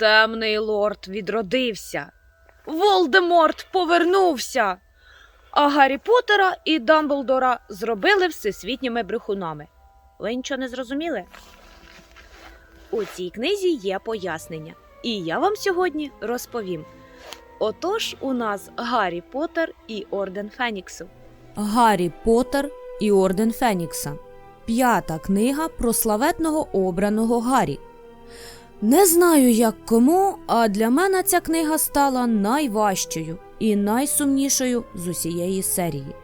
Темний лорд відродився. Волдеморт повернувся. А Гаррі Поттера і Дамблдора зробили всесвітніми брехунами. Ви нічого не зрозуміли? У цій книзі є пояснення, і я вам сьогодні розповім. Отож, у нас Гаррі Поттер і Орден Феніксу. Гаррі Поттер і Орден Фенікса. П'ята книга про славетного обраного Гаррі. Не знаю, як кому, а для мене ця книга стала найважчою і найсумнішою з усієї серії.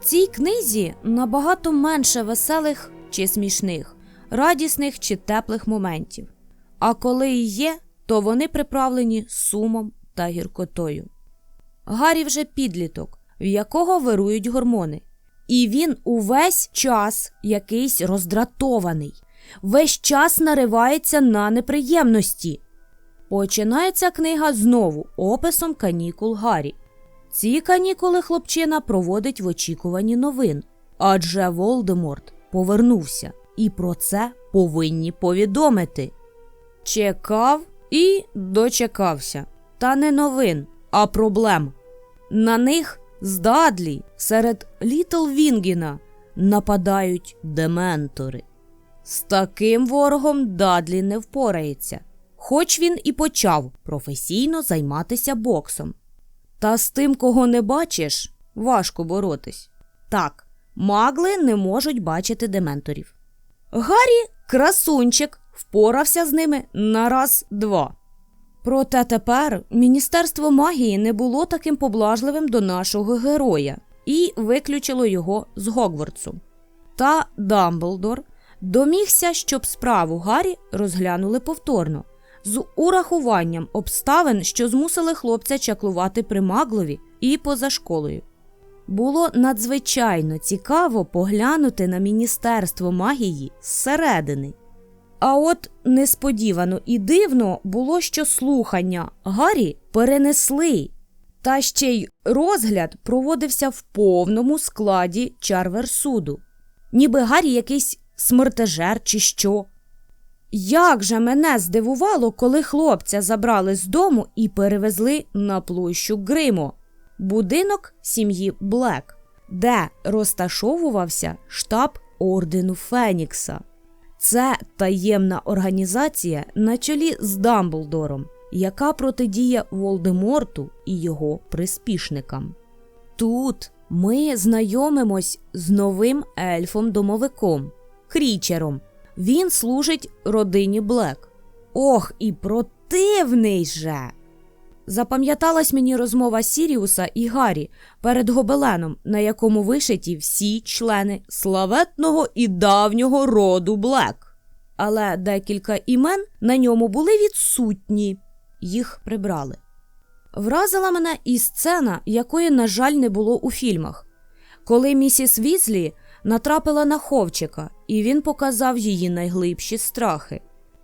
В цій книзі набагато менше веселих чи смішних, радісних чи теплих моментів. А коли і є, то вони приправлені сумом та гіркотою. Гаррі вже підліток, в якого вирують гормони. І він увесь час якийсь роздратований, весь час наривається на неприємності. Починається книга знову описом канікул Гаррі. Ці канікули хлопчина проводить в очікуванні новин, адже Волдеморт повернувся, і про це повинні повідомити. Чекав і дочекався. Та не новин, а проблем. На них з Дадлі серед Літл Вінгіна нападають дементори. З таким ворогом Дадлі не впорається, хоч він і почав професійно займатися боксом. Та з тим, кого не бачиш, важко боротись. Так, магли не можуть бачити дементорів. Гаррі, красунчик, впорався з ними на раз-два. Проте тепер Міністерство магії не було таким поблажливим до нашого героя і виключило його з Гогвартсу. Та Дамблдор домігся, щоб справу Гаррі розглянули повторно, з урахуванням обставин, що змусили хлопця чаклувати при Маглові і поза школою. Було надзвичайно цікаво поглянути на Міністерство магії зсередини. А от несподівано і дивно було, що слухання Гаррі перенесли, та ще й розгляд проводився в повному складі Чарверсуду. Ніби Гаррі якийсь смертежер чи що. Як же мене здивувало, коли хлопця забрали з дому і перевезли на площу Гримо, будинок сім'ї Блек, де розташовувався штаб ордену Фенікса. Це таємна організація на чолі з Дамблдором, яка протидіє Волдеморту і його приспішникам. Тут ми знайомимось з новим ельфом-домовиком Крічером. Він служить родині Блек. Ох, і противний же! Запам'яталась мені розмова Сіріуса і Гаррі перед гобеленом, на якому вишиті всі члени славетного і давнього роду Блек. Але декілька імен на ньому були відсутні, їх прибрали. Вразила мене і сцена, якої, на жаль, не було у фільмах, коли місіс Візлі натрапила на ховчика, і він показав її найглибші страхи.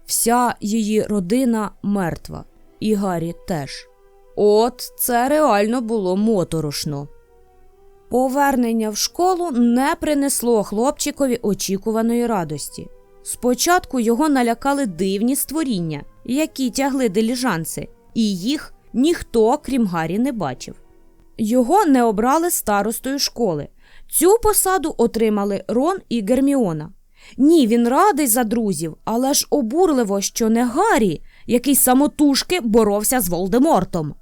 Вся її родина мертва, і Гаррі теж. От це реально було моторошно. Повернення в школу не принесло хлопчикові очікуваної радості. Спочатку його налякали дивні створіння, які тягли диліжанси, і їх ніхто, крім Гаррі, не бачив. Його не обрали старостою школи. Цю посаду отримали Рон і Герміона. Ні, він радий за друзів, але ж обурливо, що не Гаррі, який самотужки боровся з Волдемортом.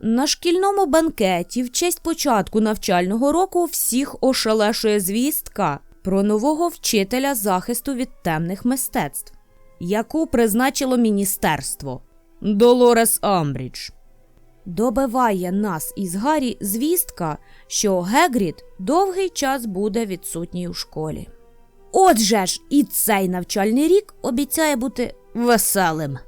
На шкільному банкеті в честь початку навчального року всіх ошелешує звістка про нового вчителя захисту від темних мистецтв, яку призначило міністерство Долорес Амбрідж. Добиває нас із Гаррі звістка, що Гегрід довгий час буде відсутній у школі. Отже ж, і цей навчальний рік обіцяє бути веселим.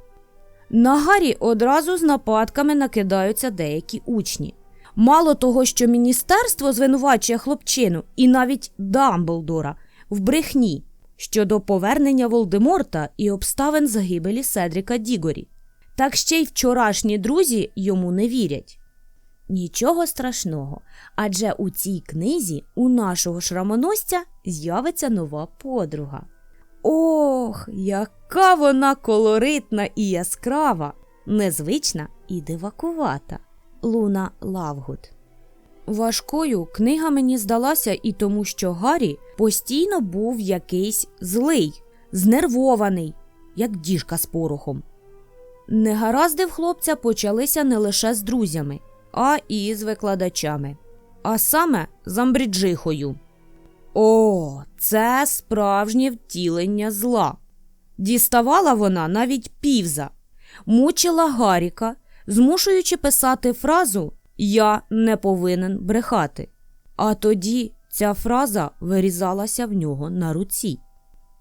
На Гаррі одразу з нападками накидаються деякі учні. Мало того, що міністерство звинувачує хлопчину і навіть Дамблдора в брехні щодо повернення Волдеморта і обставин загибелі Седріка Дігорі. Так ще й вчорашні друзі йому не вірять. Нічого страшного, адже у цій книзі у нашого шрамоносця з'явиться нова подруга. Ох, яка вона колоритна і яскрава! незвична і дивакувата. Луна Лавгуд. Важкою книга мені здалася і тому, що Гаррі постійно був якийсь злий, знервований, як діжка з порохом. Негаразди в хлопця почалися не лише з друзями, а і з викладачами, а саме з Амбріджихою. О, це справжнє втілення зла. Діставала вона навіть півза, мучила Гаріка, змушуючи писати фразу Я не повинен брехати. А тоді ця фраза вирізалася в нього на руці.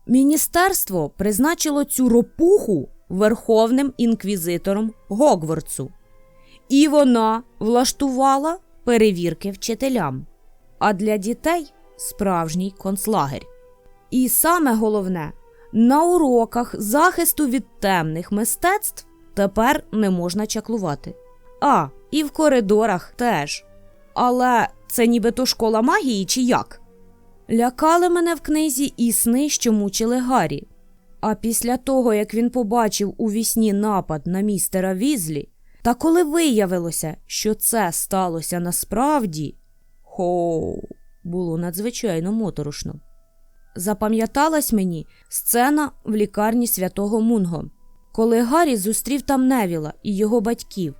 Міністерство призначило цю ропуху верховним інквізитором Гогвардсу. І вона влаштувала перевірки вчителям, а для дітей справжній концлагерь. І саме головне, на уроках захисту від темних мистецтв тепер не можна чаклувати. А, і в коридорах теж. Але це нібито школа магії чи як? Лякали мене в книзі і сни, що мучили Гаррі. А після того, як він побачив у вісні напад на містера Візлі, та коли виявилося, що це сталося насправді, хоу, було надзвичайно моторошно. Запам'яталась мені сцена в лікарні святого Мунго, коли Гаррі зустрів там Невіла і його батьків.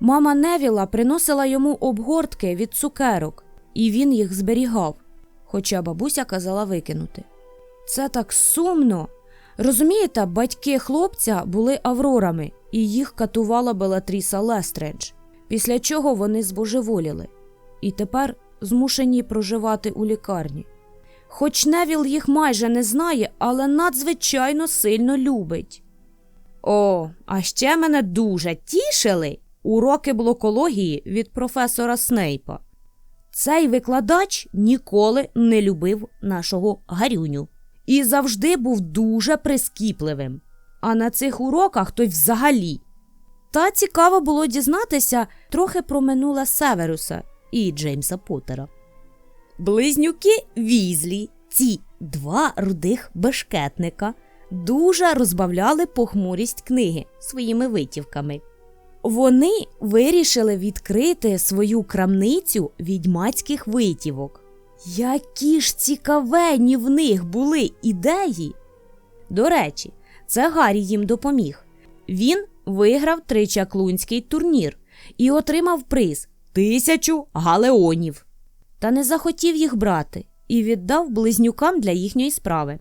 Мама Невіла приносила йому обгортки від цукерок, і він їх зберігав, хоча бабуся казала викинути. Це так сумно. Розумієте, батьки хлопця були аврорами, і їх катувала Белатріса Лестрендж, після чого вони збожеволіли, і тепер змушені проживати у лікарні. Хоч Невіл їх майже не знає, але надзвичайно сильно любить. О, а ще мене дуже тішили уроки блокології від професора Снейпа. Цей викладач ніколи не любив нашого Гарюню і завжди був дуже прискіпливим. А на цих уроках той взагалі. Та цікаво було дізнатися трохи про минуле Северуса і Джеймса Поттера. Близнюки Візлі, ці два рудих бешкетника, дуже розбавляли похмурість книги своїми витівками. Вони вирішили відкрити свою крамницю відьмацьких витівок. Які ж цікавенні в них були ідеї. До речі, це Гаррі їм допоміг. Він виграв тричаклунський турнір і отримав приз тисячу галеонів. Та не захотів їх брати і віддав близнюкам для їхньої справи.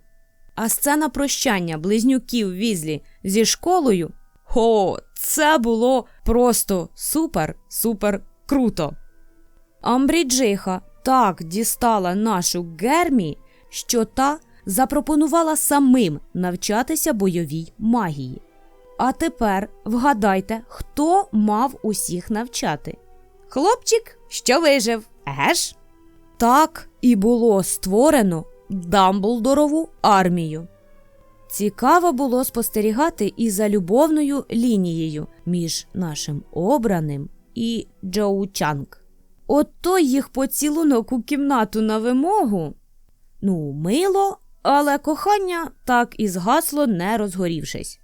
А сцена прощання близнюків Візлі зі школою о, це було просто супер-супер круто. Амбріджиха так дістала нашу Гермі, що та запропонувала самим навчатися бойовій магії. А тепер вгадайте, хто мав усіх навчати? Хлопчик, що вижив, еге ж? Так і було створено Дамблдорову армію. Цікаво було спостерігати і за любовною лінією між нашим обраним і Джоу Чанг. От той їх поцілунок у кімнату на вимогу. Ну, мило, але кохання так і згасло, не розгорівшись.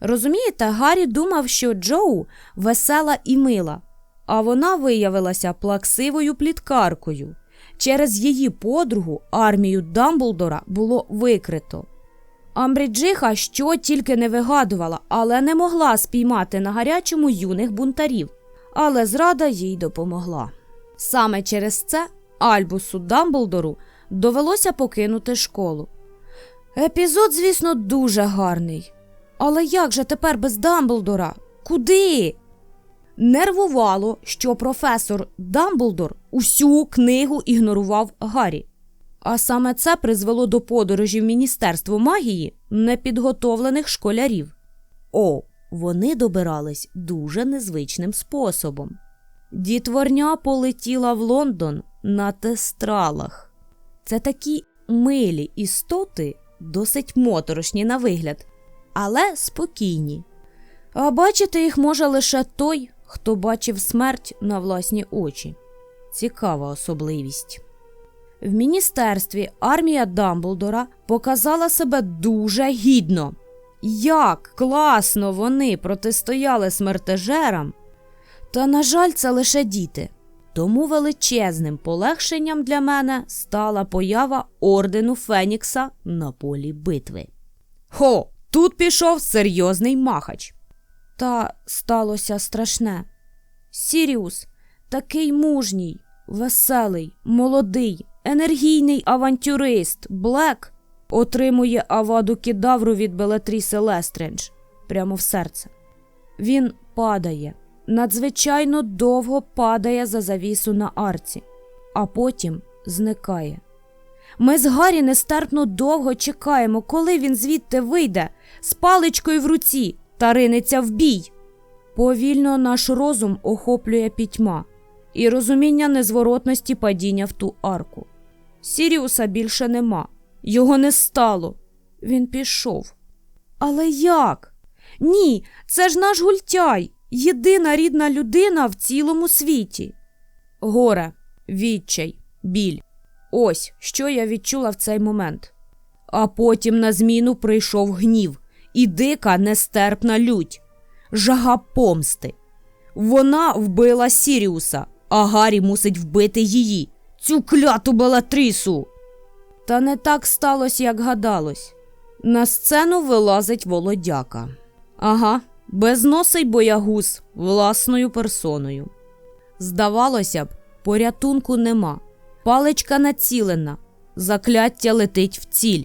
Розумієте, Гаррі думав, що Джоу весела і мила, а вона виявилася плаксивою пліткаркою. Через її подругу армію Дамблдора було викрито. Амбріджиха що тільки не вигадувала, але не могла спіймати на гарячому юних бунтарів. Але зрада їй допомогла. Саме через це Альбусу Дамблдору довелося покинути школу. Епізод, звісно, дуже гарний. Але як же тепер без Дамблдора? Куди? Нервувало, що професор Дамблдор усю книгу ігнорував Гаррі. А саме це призвело до подорожі в Міністерство магії непідготовлених школярів. О, вони добирались дуже незвичним способом. Дітворня полетіла в Лондон на тестралах. Це такі милі істоти, досить моторошні на вигляд, але спокійні. А бачити їх може лише той, хто бачив смерть на власні очі. Цікава особливість. В міністерстві армія Дамблдора показала себе дуже гідно. як класно вони протистояли смертежерам. Та, на жаль, це лише діти. Тому величезним полегшенням для мене стала поява ордену Фенікса на полі битви. Хо, тут пішов серйозний махач. Та сталося страшне. Сіріус, такий мужній, веселий, молодий, енергійний авантюрист Блек отримує аваду кедавру від Белатріси Лестрендж прямо в серце. Він падає, надзвичайно довго падає за завісу на арці, а потім зникає. Ми з Гаррі нестерпно довго чекаємо, коли він звідти вийде з паличкою в руці та ринеться в бій. Повільно наш розум охоплює пітьма і розуміння незворотності падіння в ту арку. Сіріуса більше нема, його не стало. Він пішов. Але як? Ні, це ж наш гультяй, єдина рідна людина в цілому світі. Горе, відчай, біль. Ось що я відчула в цей момент. А потім на зміну прийшов гнів і дика нестерпна лють, жага помсти. Вона вбила Сіріуса, а Гаррі мусить вбити її, цю кляту Белатрісу. Та не так сталося, як гадалось. На сцену вилазить володяка. Ага, безносий боягуз власною персоною. Здавалося б, порятунку нема. Паличка націлена, закляття летить в ціль.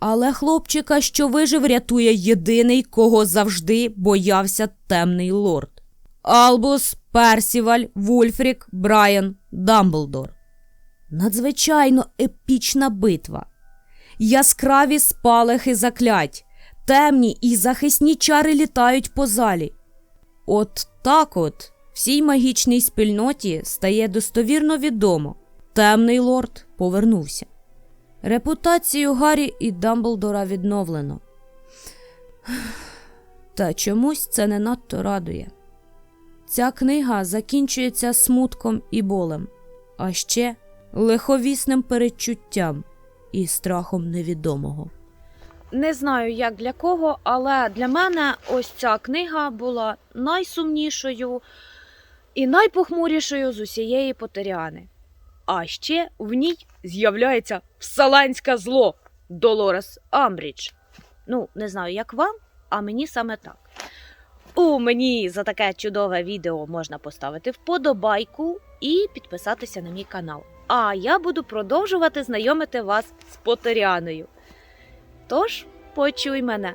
Але хлопчика, що вижив, рятує єдиний, кого завжди боявся темний лорд. Албус, Персіваль, Вульфрік, Брайан, Дамблдор. Надзвичайно епічна битва. Яскраві спалахи заклять, темні і захисні чари літають по залі. От так от всій магічній спільноті стає достовірно відомо. Темний лорд повернувся. Репутацію Гаррі і Дамблдора відновлено. Та чомусь це не надто радує. Ця книга закінчується смутком і болем, а ще лиховісним передчуттям і страхом невідомого. Не знаю, як для кого, але для мене ось ця книга була найсумнішою і найпохмурішою з усієї Потеріани. А ще в ній з'являється вселенське зло Долорес Амбрідж. Ну, не знаю, як вам, а мені саме так. У мені за таке чудове відео можна поставити вподобайку і підписатися на мій канал. А я буду продовжувати знайомити вас з Потеріаною. Тож, почуй мене.